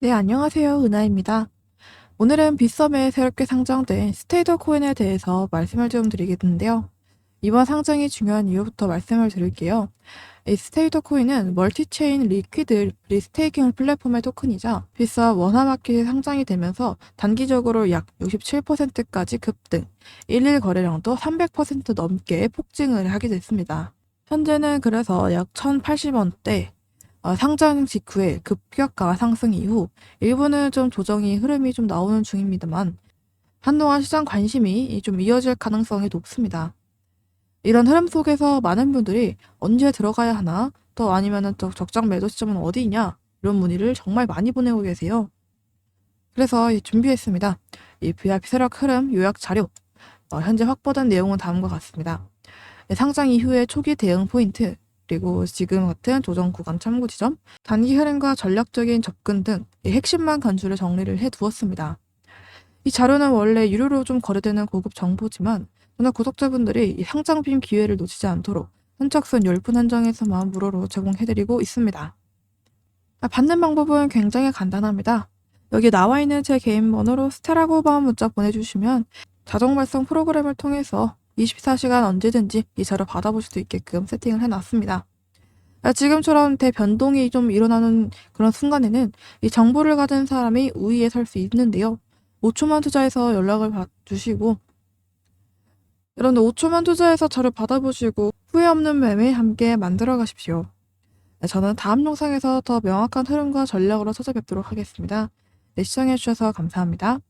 네, 안녕하세요. 은하입니다. 오늘은 빗썸에 새롭게 상장된 스테이터 코인에 대해서 말씀을 좀 드리겠는데요. 이번 상장이 중요한 이유부터 말씀을 드릴게요. 이 스테이터 코인은 멀티체인 리퀴드 리스테이킹 플랫폼의 토큰이자 빗썸 원화마켓에 상장이 되면서 단기적으로 약 67%까지 급등, 1일 거래량도 300% 넘게 폭증을 하게 됐습니다. 현재는 그래서 약 1,080원대, 어, 상장 직후에 급격한 상승 이후 일부는 좀 조정이 흐름이 좀 나오는 중입니다만 한동안 시장 관심이 좀 이어질 가능성이 높습니다. 이런 흐름 속에서 많은 분들이 언제 들어가야 하나 또 아니면은 또 적정 매도 시점은 어디 있냐 이런 문의를 정말 많이 보내고 계세요. 그래서 이 준비했습니다. 이 VIP 세력 흐름 요약 자료 어, 현재 확보된 내용은 다음과 같습니다. 네, 상장 이후의 초기 대응 포인트 그리고 지금 같은 조정 구간 참고 지점, 단기 흐름과 전략적인 접근 등이 핵심만 간주를 정리를 해 두었습니다. 이 자료는 원래 유료로 좀 거래되는 고급 정보지만 저는 구독자분들이 이 상장빔 기회를 놓치지 않도록 선착순 10분 한정해서만 무료로 제공해드리고 있습니다. 아, 받는 방법은 굉장히 간단합니다. 여기 나와 있는 제 개인 번호로 스테라고밤 문자 보내주시면 자동 발송 프로그램을 통해서 24시간 언제든지 이 자료 받아볼 수 있게끔 세팅을 해놨습니다. 아, 지금처럼 대변동이 좀 일어나는 그런 순간에는 이 정보를 가진 사람이 우위에 설 수 있는데요. 5초만 투자해서 연락을 주시고 여러분들 5초만 투자해서 자료 받아보시고 후회 없는 매매 함께 만들어 가십시오. 네, 저는 다음 영상에서 더 명확한 흐름과 전략으로 찾아뵙도록 하겠습니다. 네, 시청해주셔서 감사합니다.